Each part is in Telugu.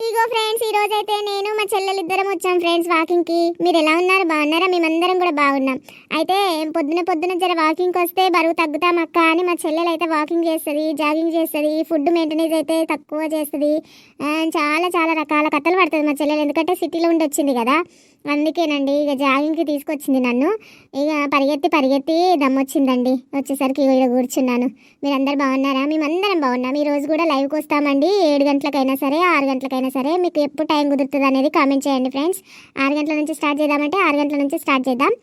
ఇగో ఫ్రెండ్స్ ఈ రోజు అయితే నేను మా చెల్లెలు ఇద్దరం వచ్చాం ఫ్రెండ్స్ వాకింగ్కి మీరు ఎలా ఉన్నారు? బాగున్నారా? మేమందరం కూడా బాగున్నాం. అయితే పొద్దున పొద్దున జర వాకింగ్ వస్తే బరువు తగ్గుతాం అక్క అని మా చెల్లెలు అయితే వాకింగ్ చేస్తుంది జాగింగ్ చేస్తుంది ఫుడ్ మెయింటెనెన్స్ అయితే తక్కువ చేస్తుంది. చాలా చాలా రకాల కథలు పడుతుంది మా చెల్లెలు. ఎందుకంటే సిటీలో ఉండి వచ్చింది కదా. అందుకేనండి ఇక జాగింగ్కి తీసుకొచ్చింది నన్ను. ఇక పరిగెత్తి పరిగెత్తి దమ్మొచ్చిందండి. వచ్చేసరికి ఇగో ఇక్కడ కూర్చున్నాను. మీరందరు బాగున్నారా? మేమందరం బాగున్నాం. ఈ రోజు కూడా లైవ్కి వస్తామండి. ఏడు గంటలకైనా సరే ఆరు గంటలకైనా సరే మీకు ఎప్పుడు టైం కుదురుతుంది అనేది కామెంట్ చేయండి ఫ్రెండ్స్. ఆరు గంటల నుంచి స్టార్ట్ చేద్దామంటే ఆరు గంటల నుంచి స్టార్ట్ చేద్దాం.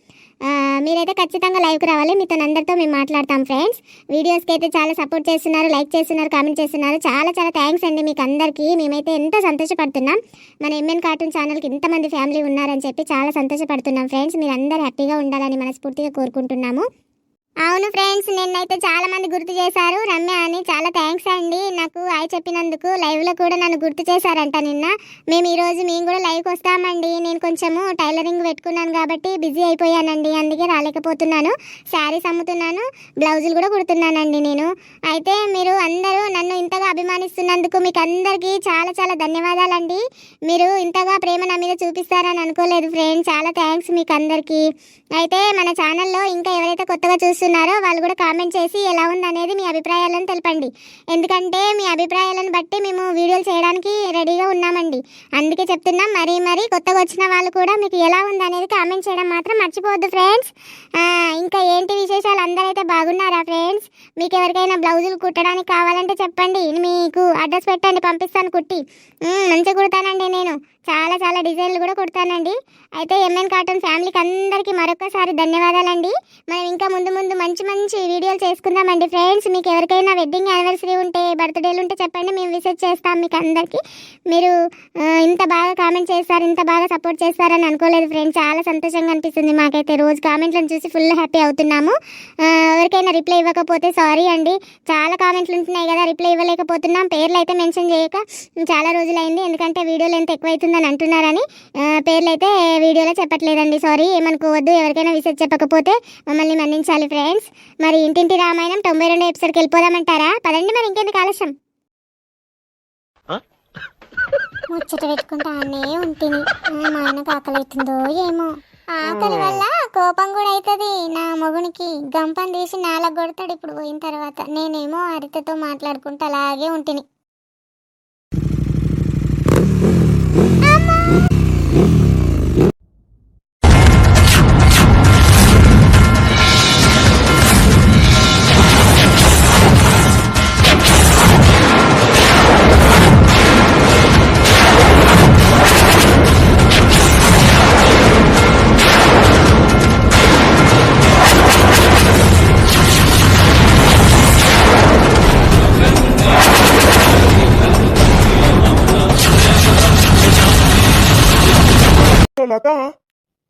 మీరైతే ఖచ్చితంగా లైవ్కి రావాలి. మీతో అందరితో మేము మాట్లాడతాం ఫ్రెండ్స్. వీడియోస్కి అయితే చాలా సపోర్ట్ చేస్తున్నారు లైక్ చేస్తున్నారు కామెంట్ చేస్తున్నారు. చాలా చాలా థ్యాంక్స్ అండి మీకు అందరికీ. మేమైతే ఎంతో సంతోషపడుతున్నాం. మన ఎంఎన్ కార్టూన్ ఛానల్కి ఇంతమంది ఫ్యామిలీ ఉన్నారని చెప్పి చాలా సంతోషపడుతున్నాం ఫ్రెండ్స్. మీరు అందరూ హ్యాపీగా ఉండాలని మనస్ఫూర్తిగా కోరుకుంటున్నాము. అవును ఫ్రెండ్స్ నిన్నైతే చాలా మంది గుర్తు చేశారు. రమ్య అని చాలా థ్యాంక్స్ అండి. నాకు హాయ్ చెప్పినందుకు లైవ్లో కూడా నన్ను గుర్తు చేశారంట నిన్న. మేము ఈరోజు మేము కూడా లైవ్కి వస్తామండి. నేను కొంచెము టైలరింగ్ పెట్టుకున్నాను కాబట్టి బిజీ అయిపోయానండి. అందుకే రాలేకపోతున్నాను. శారీస్ అమ్ముతున్నాను. బ్లౌజులు కూడా కుడుతున్నానండి నేను. అయితే మీరు అందరూ నన్ను ఇంతగా అభిమానిస్తున్నందుకు మీకు అందరికీ చాలా చాలా ధన్యవాదాలండి. మీరు ఇంతగా ప్రేమ నా మీద చూపిస్తారని అనుకోలేదు ఫ్రెండ్స్. చాలా థ్యాంక్స్ మీకు అందరికీ అయితే మన ఛానల్లో ఇంకా ఎవరైతే కొత్తగా చూసి చూస్తున్నారో వాళ్ళు కూడా కామెంట్ చేసి ఎలా ఉందనేది మీ అభిప్రాయాలను తెలపండి. ఎందుకంటే మీ అభిప్రాయాలను బట్టి మేము వీడియోలు చేయడానికి రెడీగా ఉన్నామండి. అందుకే చెప్తున్నాం మరీ మరీ కొత్తగా వచ్చిన వాళ్ళు కూడా మీకు ఎలా ఉందనేది కామెంట్ చేయడం మాత్రం మర్చిపోవద్దు ఫ్రెండ్స్. ఇంకా ఏంటి విశేషాలు? అందరైతే బాగున్నారా ఫ్రెండ్స్? మీకు ఎవరికైనా బ్లౌజులు కుట్టడానికి కావాలంటే చెప్పండి. మీకు అడ్రస్ పెట్టండి పంపిస్తాను కుట్టి. మంచిగా కుడతానండి నేను. చాలా చాలా డిజైన్లు కూడా కుడతానండి. అయితే ఎంఎన్ కార్టూన్ ఫ్యామిలీకి అందరికీ మరొకసారి ధన్యవాదాలండి. మనం ఇంకా ముందు ముందు మంచి మంచి వీడియోలు చేసుకుందామండి. ఫ్రెండ్స్ మీకు ఎవరికైనా వెడ్డింగ్ యానివర్సరీ ఉంటే బర్త్డేలు ఉంటే చెప్పండి మేము విజిట్ చేస్తాం మీకు అందరికీ. మీరు ఇంత బాగా కామెంట్ చేస్తారు ఇంత బాగా సపోర్ట్ చేస్తారని అనుకోలేదు ఫ్రెండ్స్ చాలా సంతోషంగా అనిపిస్తుంది మాకైతే. రోజు కామెంట్లను చూసి ఫుల్ హ్యాపీ అవుతున్నాము. ఎవరికైనా రిప్లై ఇవ్వకపోతే సారీ అండి. చాలా కామెంట్లు ఉంటున్నాయి కదా రిప్లై ఇవ్వలేకపోతున్నాం. పేర్లు అయితే మెన్షన్ చేయక చాలా రోజులైంది. ఎందుకంటే వీడియోలు ఎంత ఎక్కువైతుందని అంటున్నారని పేర్లు అయితే వీడియోలో చెప్పట్లేదండి. సారీ ఏమనుకోవద్దు. ఎవరికైనా విసెట్ చెప్పకపోతే మమ్మల్ని మన్నించాలి ఫ్రెండ్స్ మరి ఇంటింటి రామాయణం తొంభై రెండు ఎపిసోడ్కి వెళ్ళిపోదామంటారా? పదండి మరి ఇంకెందుకు ఆలస్యం? ముచ్చట పెట్టుకుంటానే ఉంటుంది మా ఆయనకు ఆకలి అవుతుందో ఏమో. ఆకలి వల్ల కోపం కూడా అవుతుంది నా మొగునికి గంపం తీసి నాలుగు కొడతాడు ఇప్పుడు పోయిన తర్వాత. నేనేమో హరితతో మాట్లాడుకుంటూ అలాగే ఉంటుంది లత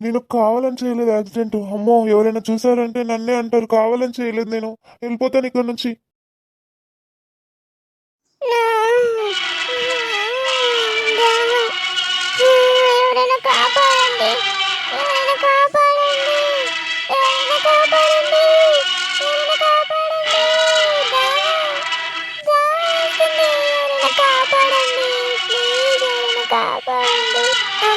నేను కావాలని చేయలేదు యాక్సిడెంట్ అమ్మో ఎవరైనా చూసారంటే నన్నే అంటారు కావాలని చేయలేదు నేను వెళ్ళిపోతాను ఇక్కడ నుంచి కాపాడండి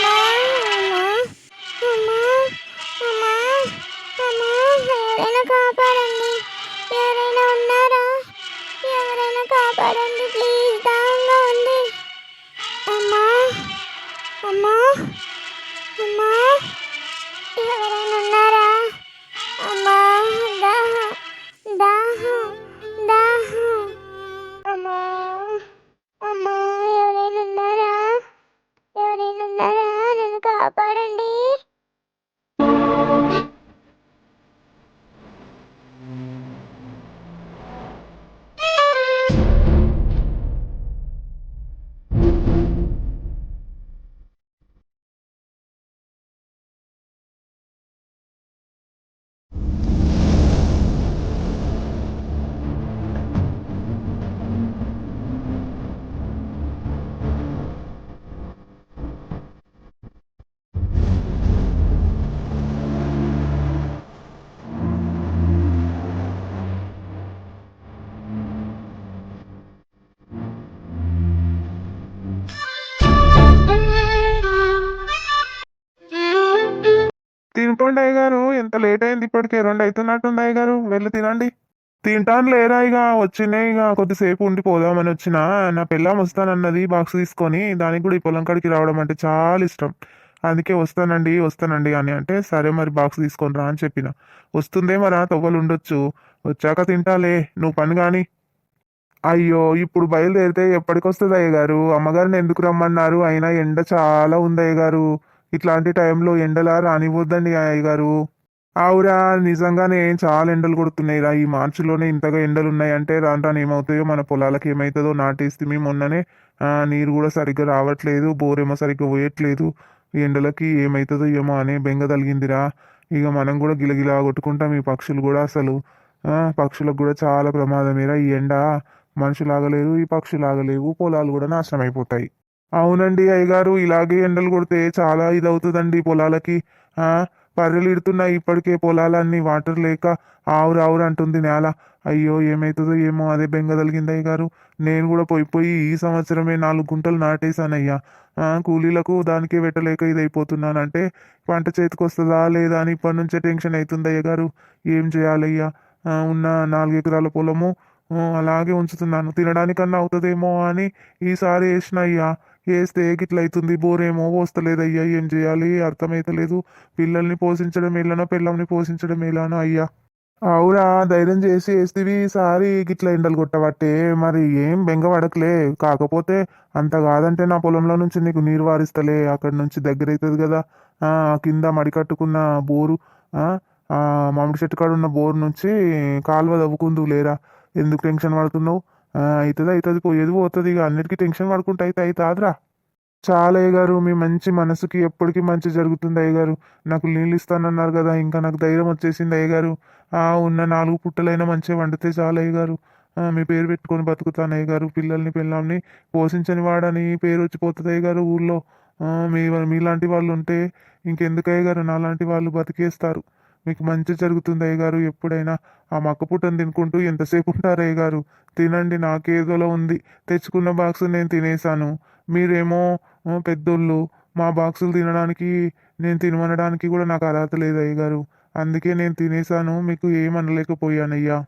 తినుకోండి అయ్యగారు ఎంత లేట్ అయింది ఇప్పటికే. రెండు అవుతున్నట్టుంది అయ్యగారు వెళ్ళి తినండి. తింటాను లేరా ఇక వచ్చినాయి ఇక కొద్దిసేపు ఉండి పోదామని వచ్చిన. నా పిల్లం వస్తానన్నది బాక్స్ తీసుకొని దానికి కూడా ఈ పొలం కాడికి రావడం అంటే చాలా ఇష్టం. అందుకే వస్తానండి వస్తానండి అని అంటే సరే మరి బాక్స్ తీసుకొని రా అని చెప్పిన. వస్తుందే మరి తవ్వలు ఉండొచ్చు. వచ్చాక తింటాలే. నువ్వు పని కానీ. అయ్యో ఇప్పుడు బయలుదేరితే ఎప్పటికొస్తుంది అయ్య గారు? అమ్మగారిని ఎందుకు రమ్మన్నారు? అయినా ఎండ చాలా ఉంది అయ్య గారు. ఇట్లాంటి టైంలో ఎండలా రానివ్వద్దండి అయ్య గారు. ఆవురా నిజంగానే చాలా ఎండలు కొడుతున్నాయి రా ఈ మార్చిలోనే ఇంతగా ఎండలు ఉన్నాయంటే రాను రాను ఏమవుతాయో మన పొలాలకు ఏమవుతుందో నాటేస్తే మేము మొన్ననే నీరు కూడా సరిగ్గా రావట్లేదు బోరేమో సరిగ్గా పోయట్లేదు. ఈ ఎండలకి ఏమవుతుందో ఏమో అనే బెంగ తలిగిందిరా ఇక మనం కూడా గిలగిలా కొట్టుకుంటాం ఈ పక్షులు కూడా అసలు. పక్షులకు కూడా చాలా ప్రమాదమేరా ఈ ఎండ. మనుషులు ఆగలేరు ఈ పక్షులు ఆగలేవు పొలాలు కూడా నాశనం అయిపోతాయి అవునండి అయ్యగారు ఇలాగే ఎండలు కొడితే చాలా ఇదవుతుందండి పొలాలకి. ఆ పర్రెలు ఇడుతున్నాయి ఇప్పటికే పొలాలన్నీ వాటర్ లేక ఆవురు ఆవురు అంటుంది నేల. అయ్యో ఏమవుతుందో ఏమో అదే బెంగ తలిగింది అయ్యగారు. నేను కూడా పోయి పోయి ఈ సంవత్సరమే నాలుగు గుంటలు నాటేశానయ్యా. ఆ, కూలీలకు దానికే పెట్టలేక ఇది అయిపోతున్నానంటే పంట చేతికి వస్తుందా లేదా అని ఇప్పటి నుంచే టెన్షన్ అవుతుంది అయ్యగారు. ఏం చేయాలయ్యా? ఉన్న నాలుగు ఎకరాల పొలము అలాగే ఉంచుతున్నాను. తినడానికన్నా అవుతుందేమో అని ఈసారి వేసిన అయ్యా. వేస్తే గిట్ల అవుతుంది బోరేమో వస్తలేదయ్యా ఏం చేయాలి? అర్థమైతలేదు. పిల్లల్ని పోషించడం ఎలానో పిల్లల్ని పోషించడం ఎలానో అయ్యా. అవురా ధైర్యం చేసి వేస్తేవి సారి గిట్ల ఎండలు కొట్టబట్టే. మరి ఏం బెంగ పడకలే. కాకపోతే అంత కాదంటే నా పొలంలో నుంచి నీకు నీరు వారిస్తలే. అక్కడి నుంచి దగ్గర అవుతుంది కదా ఆ కింద మడి కట్టుకున్న బోరు. ఆ మామిడి చెట్టు కాడ ఉన్న బోరు నుంచి కాలువ తవ్వుకుందు లేరా ఎందుకు టెన్షన్ పడుతున్నావు? అవుతుంది అవుతుంది పోయేది పోతుంది ఇక? అన్నిటికీ టెన్షన్ పడుకుంటే అయితే అవుతాదిరా చాలా అయ్యగారు మీ మంచి మనసుకి ఎప్పటికీ మంచి జరుగుతుంది అయ్యగారు. నాకు నీళ్ళు ఇస్తానన్నారు కదా ఇంకా నాకు ధైర్యం వచ్చేసింది అయ్యగారు. ఆ ఉన్న నాలుగు పుట్టలైనా మంచిగా వండితే చాలు అయ్యగారు. మీ పేరు పెట్టుకొని బతుకుతాను అయ్యగారు. పిల్లల్ని పిల్లల్ని పోషించని వాడని పేరు వచ్చిపోతుంది అయ్యగారు ఊళ్ళో మీ మీలాంటి వాళ్ళు ఉంటే ఇంకెందుకు అయ్యగారు? నాలాంటి వాళ్ళు బతికేస్తారు. మీకు మంచి జరుగుతుంది అయ్యగారు ఎప్పుడైనా ఆ మక్కపుట్టను తినుకుంటూ ఎంతసేపు ఉంటారు అయ్యగారు? తినండి నాకేదోలో ఉంది. తెచ్చుకున్న బాక్స్ నేను తినేసాను మీరేమో పెద్దోళ్ళు మా బాక్సులు తినడానికి నేను తినమనడానికి కూడా నాకు అర్హత లేదు అయ్యగారు. అందుకే నేను తినేసాను మీకు ఏమనలేకపోయానయ్యా.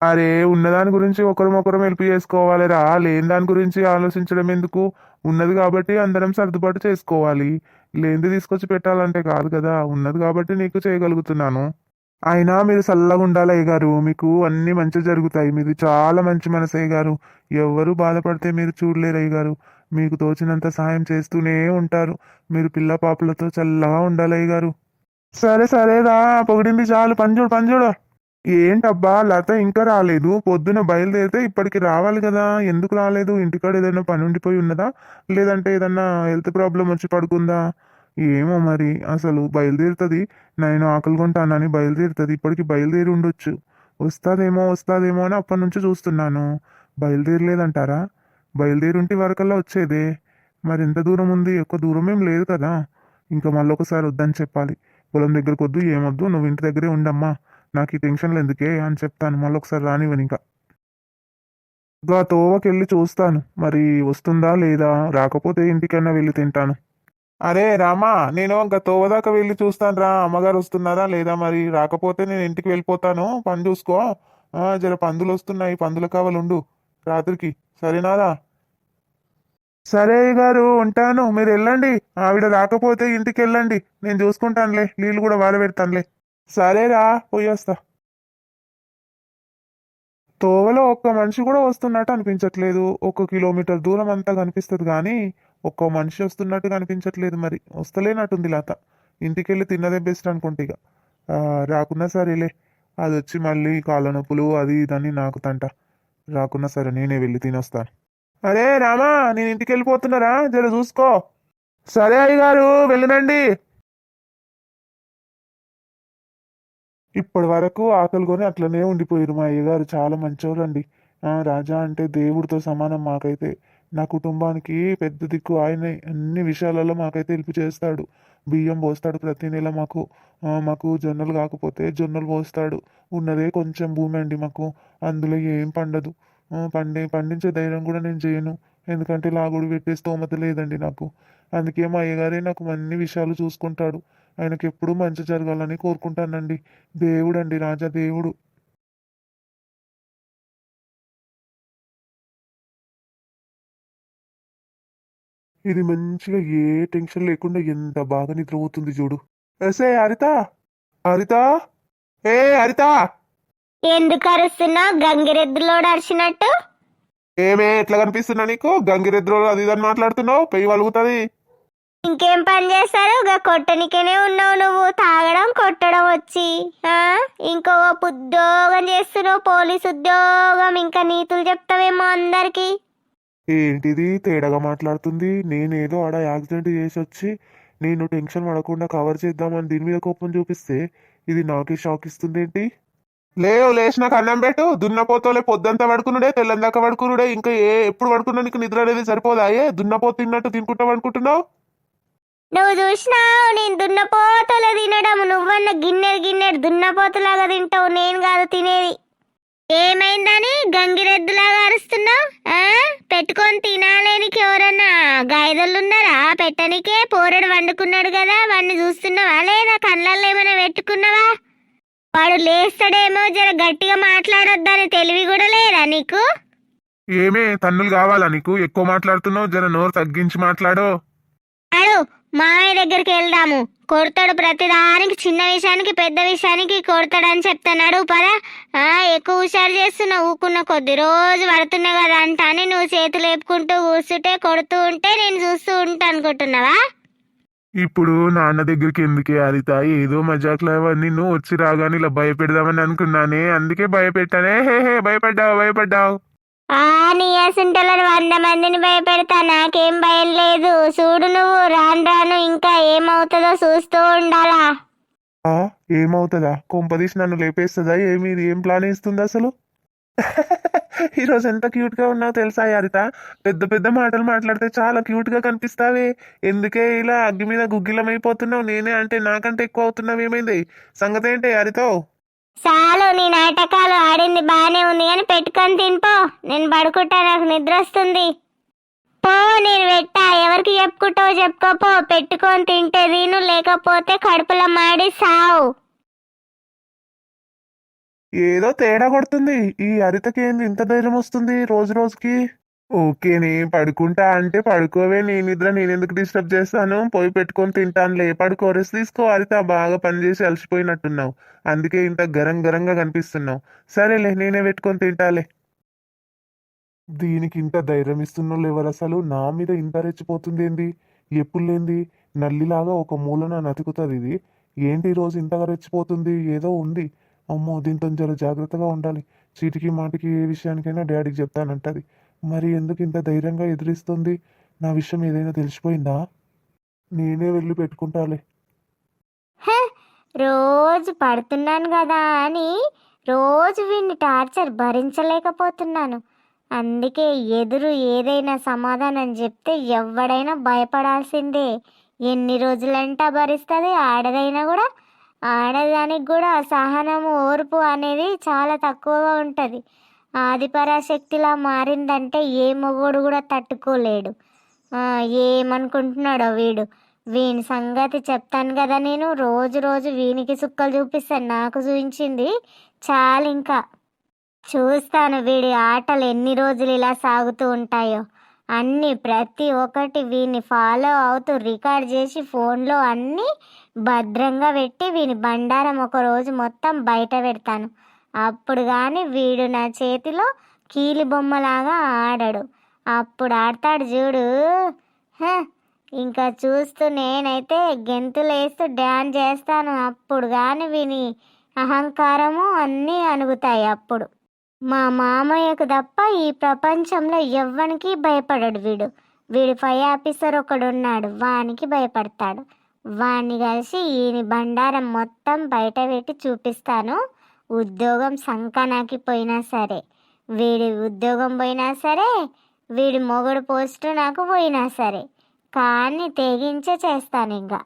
అరే ఉన్నదాని గురించి ఒకరినొకరం హెల్ప్ చేసుకోవాలిరా. లేని దాని గురించి ఆలోచించడం ఎందుకు? ఉన్నది కాబట్టి అందరం సర్దుబాటు చేసుకోవాలి. లేనిది తీసుకొచ్చి పెట్టాలంటే కాదు కదా ఉన్నది కాబట్టి నీకు చేయగలుగుతున్నాను. అయినా మీరు చల్లగా ఉండాలి అయ్య గారు మీకు అన్ని మంచి జరుగుతాయి మీది చాలా మంచి మనసు అయ్య గారు ఎవరు బాధపడితే మీరు చూడలేరు అయ్యగారు. మీకు తోచినంత సహాయం చేస్తూనే ఉంటారు. మీరు పిల్ల పాపలతో చల్లగా ఉండాలి అయ్య గారు సరే సరేరా పొగిడింది చాలు. పంజుడు పంజుడు ఏంటబ్బా లత ఇంకా రాలేదు. పొద్దున బయలుదేరితే ఇప్పటికి రావాలి కదా. ఎందుకు రాలేదు? ఇంటికాడ ఏదైనా పని ఉండిపోయి ఉన్నదా? లేదంటే ఏదన్నా హెల్త్ ప్రాబ్లం వచ్చి పడుకుందా? ఏమో మరి. అసలు బయలుదేరుతుంది. నేను ఆకలి కొంటానని బయలుదేరుతుంది. ఇప్పటికి బయలుదేరి ఉండొచ్చు. వస్తాదేమో వస్తాదేమో అని అప్పటి నుంచి చూస్తున్నాను. బయలుదేరలేదంటారా? బయలుదేరి ఉంటే వరకల్లా వచ్చేదే. మరి ఎంత దూరం ఉంది? ఎక్కువ దూరం ఏం లేదు కదా. ఇంకా మళ్ళీ ఒకసారి వద్దని చెప్పాలి. పొలం దగ్గరకు వద్దు ఏమొద్దు. నువ్వు ఇంటి దగ్గరే ఉండమ్మా. నాకు ఈ టెన్షన్లు ఎందుకే అని చెప్తాను. మళ్ళీ ఒకసారి రానివ్వను ఇంకా. గా తోవకి వెళ్ళి చూస్తాను. మరి వస్తుందా లేదా? రాకపోతే ఇంటికైనా వెళ్ళి తింటాను. అరే రామా నేను ఇంకా తోవ దాకా వెళ్ళి చూస్తాను రా. అమ్మగారు వస్తున్నారా లేదా మరి? రాకపోతే నేను ఇంటికి వెళ్ళిపోతాను. పని చూసుకో. జర పందులు వస్తున్నాయి. పందుల కావాలుండు రాత్రికి. సరేనారా? సరే గారు ఉంటాను. మీరు వెళ్ళండి. ఆవిడ రాకపోతే ఇంటికి వెళ్ళండి. నేను చూసుకుంటానులే. నీళ్ళు కూడా వాడబెడతానులే. సరేరా పోయొస్తా తోవలో ఒక్క మనిషి కూడా వస్తున్నట్టు అనిపించట్లేదు. ఒక కిలోమీటర్ దూరం అంతా కనిపిస్తుంది కానీ ఒక్క మనిషి వస్తున్నట్టు కనిపించట్లేదు మరి. వస్తలేనట్టుంది లత. ఇంటికెళ్ళి తిన్నదే బెస్ట్ అనుకుంటే ఇక రాకున్నా సరేలే. అది వచ్చి మళ్ళీ కాళ్ళ నొప్పులు అది ఇదని నాకు తంట. రాకున్నా సరే నేనే వెళ్ళి తినొస్తాను. అరే రామా నేను ఇంటికి వెళ్ళిపోతున్నారా జర చూసుకో. సరే అయ్యగారు వెళ్ళనండి ఇప్పటి వరకు ఆకలికొని అట్లనే ఉండిపోయారు మా అయ్యగారు. చాలా మంచోళ్ళండి. ఆ, రాజా అంటే దేవుడితో సమానం మాకైతే. నా కుటుంబానికి పెద్ద దిక్కు. ఆయన అన్ని విషయాలలో మాకైతే హెల్ప్ చేస్తాడు. బియ్యం పోస్తాడు ప్రతి నెల మాకు. మాకు జొన్నలు కాకపోతే జొన్నలు పోస్తాడు. ఉన్నదే కొంచెం భూమి అండి మాకు. అందులో ఏం పండదు. ఆ, పండే పండించే ధైర్యం కూడా నేను చేయను. ఎందుకంటే లాగుడు పెట్టే స్తోమత లేదండి నాకు. అందుకే మా అయ్యగారే నాకు అన్ని విషయాలు చూసుకుంటాడు. ఆయనకి ఎప్పుడూ మంచి జరగాలని కోరుకుంటానండి. దేవుడు అండి రాజా దేవుడు. ఇది మంచిగా ఏ టెన్షన్ లేకుండా ఎంత బాగా నిద్రపోతుంది చూడు. ఎసే హరిత! హరిత! ఏ హరిత! ఎందుకు అరుస్తున్నావు? గంగిరెద్దులోడు అరిచినట్టు ఏమే ఎట్లా కనిపిస్తున్నా నీకు? గంగిరెద్దులో అది ఇది అని మాట్లాడుతున్నావు? పెయ్యి వలుగుతుంది. ఇంకేం పని చేస్తారు? ఇక కొట్టనికనే ఉన్నావు నువ్వు. తాగడం కొట్టడం వచ్చి. ఇంకో ఉద్యోగం చేస్తున్నావు పోలీస్ ఉద్యోగం. ఇంకా నీతులు చెప్తావేమో అందరికి. ఏంటిది? తేడాగా మాట్లాడుతుంది. నేనేదో ఆడ యాక్సిడెంట్ చేసి వచ్చి నేను టెన్షన్ పడకుండా కవర్ చేద్దామని దీని మీద కోపం చూపిస్తే ఇది నాకే షాక్ ఇస్తుంది ఏంటి లేవు లేచి నాకు అన్నం పెట్టు. దున్నపోతోలే పొద్దంతా పడుకున్నాడే తెల్లందాక పడుకున్నాడే ఇంకా ఏ ఎప్పుడు పడుకున్నా నీకు నిద్ర అనేది సరిపోదాయే దున్నపోతు తిన్నట్టు తినుకుంటా పడుకుంటున్నావు? నువ్వు చూసినావు నేను దున్నపోతలు తినడం నువ్వన్న గిన్నెడు గిన్నెడు దున్నపోతులాగా తింటావు. నేను కాదు తినేది. ఏమైందని? గంగిరెద్దులాగా అరుస్తున్నావు? పెట్టుకొని తినాలేనికి ఎవరన్నా గాయదళ్ళు ఉన్నారా? పెట్టనికే పోరడు వండుకున్నాడు కదా. వాడిని చూస్తున్నావా లేదా? కళ్ళల్లో ఏమైనా పెట్టుకున్నావా? వాడు లేస్తాడేమో జర గట్టిగా మాట్లాడొద్దని తెలివి కూడా లేదా నీకు? ఏమే తన్నులు కావాలా నీకు? ఎక్కువ మాట్లాడుతున్నావు జర నోరు తగ్గించి మాట్లాడు. అడు మామయ్య దగ్గరికి వెళ్దాము. కొడతాడు ప్రతిదానికి చిన్న విషయానికి పెద్ద విషయానికి కొడతాడని చెప్తున్నాడు. పదా. ఎక్కువ హుషారు చేస్తున్నావు. ఊకున్న కొద్ది రోజు పడుతున్నావు కదా అంట అని నువ్వు చేతులు లేపుకుంటూ కూర్చుంటే కొడుతూ ఉంటే నేను చూస్తూ ఉంటా అనుకుంటున్నావా? ఇప్పుడు నాన్న దగ్గరికి ఎందుకే హరిత ఏదో మజాక్లో నిన్ను వచ్చి రాగానే ఇలా భయపెడదామని అనుకున్నానే. అందుకే భయపెట్టానే. హే హే భయపడ్డావు భయపడ్డావు. ఆ నీ అసంటలను వంద మందిని భయపెడతా నాకేం భయం లేదు. చూడు నువ్వు రాను రాను ఇంకా ఏమవుతుందో చూస్తూ ఉండాలా? ఏమవుతుందా? కొంపదీసి నన్ను లేపేస్తుందా? ఏమి ఇది ఏం ప్లాన్ వేస్తుంది అసలు? ఈరోజు ఎంత క్యూట్గా ఉన్నావు తెలుసా హరిత? పెద్ద పెద్ద మాటలు మాట్లాడితే చాలా క్యూట్గా కనిపిస్తావే. ఎందుకే ఇలా అగ్గి మీద గుగ్గిలమైపోతున్నావు? నేనే అంటే నాకంటే ఎక్కువ అవుతున్నావు ఏమైంది సంగతి ఏంటి హరితో? చాలు నీ నాటకాలు ఆడింది బాగానే ఉంది కానీ పెట్టుకొని తినిపో నేను పడుకుంటా నాకు నిద్ర వస్తుంది పో నేను పెట్టా. ఎవరికి చెప్పుకుంటావో చెప్పుకోపో. పెట్టుకొని తింటే తిను లేకపోతే కడుపులో మాడి సావు. ఏదో తేడా కొడుతుంది. ఈ హరితకి ఏంది ఇంత ధైర్యం వస్తుంది రోజు రోజుకి? ఓకేనే పడుకుంటా అంటే పడుకోవే నీ నిద్ర నేను ఎందుకు డిస్టర్బ్ చేస్తాను? పోయి పెట్టుకొని తింటానులే పడుకో రెస్ట్ తీసుకో హరిత బాగా పనిచేసి అలసిపోయినట్టున్నావు. అందుకే ఇంత గరం గరంగా కనిపిస్తున్నావు. సరేలే నేనే పెట్టుకొని తింటాలే దీనికి ఇంత ధైర్యం ఇస్తున్నోళ్ళు ఎవరు అసలు? నా మీద ఇంత రెచ్చిపోతుంది ఏంది? ఎప్పుడు లేంది? నల్లిలాగా ఒక మూలన నతుకుతుంది ఇది. ఏంటి ఈ రోజు ఇంతగా రెచ్చిపోతుంది? ఏదో ఉంది. అమ్మో దీంతో జర జాగ్రత్తగా ఉండాలి. చీటికి మాటికి ఏ విషయానికైనా డాడీకి చెప్తానంటది. మరి ఎందుకు ఇంత ధైర్యంగా ఎదురిస్తుంది? నా విషయం ఏదైనా తెలిసిపోయిందా? నేనే వెళ్ళి పెట్టుకుంటాలే. హ, రోజు పడుతున్నాను కదా అని రోజు వీడిని టార్చర్ భరించలేకపోతున్నాను. అందుకే ఎదురు ఏదైనా సమాధానం చెప్తే ఎవడైనా భయపడాల్సిందే. ఎన్ని రోజులంటా భరిస్తుంది ఆడదైనా కూడా. ఆడదానికి కూడా సహనము ఓర్పు అనేది చాలా తక్కువగా ఉంటుంది. ఆదిపరాశక్తిలా మారిందంటే ఏ మొగోడు కూడా తట్టుకోలేడు. ఏమనుకుంటున్నాడో వీడు. వీని సంగతి చెప్తాను కదా నేను. రోజు రోజు వీనికి సుక్కలు చూపిస్తాను. నాకు చూపించింది చాలు ఇంకా. చూస్తాను వీడి ఆటలు ఎన్ని రోజులు ఇలా సాగుతూ ఉంటాయో. అన్నీ ప్రతి ఒక్కటి వీని ఫాలో అవుతూ రికార్డ్ చేసి ఫోన్లో అన్నీ భద్రంగా పెట్టి వీని బండారం ఒక రోజు మొత్తం బయట పెడతాను. అప్పుడు కానీ వీడు నా చేతిలో కీలి బొమ్మలాగా ఆడడు. అప్పుడు ఆడతాడు చూడు. ఇంకా చూస్తూ నేనైతే గెంతులు వేస్తూ డ్యాన్స్ చేస్తాను. అప్పుడు కానీ విని అహంకారము అన్నీ అణుగుతాయి అప్పుడు. మా మామయ్యకు తప్ప ఈ ప్రపంచంలో ఎవ్వనికి భయపడడు వీడు. వీడి పై ఆఫీసర్ ఒకడు ఉన్నాడు వానికి భయపడతాడు. వాణ్ణి కలిసి ఈయన బండారం మొత్తం బయట పెట్టి చూపిస్తాను. ఉద్యోగం సంకనాకి పోయినా సరే వీడి ఉద్యోగం పోయినా సరే వీడి మొగుడు పోస్టు నాకు పోయినా సరే కానీ తెగించే చేస్తాను ఇంకా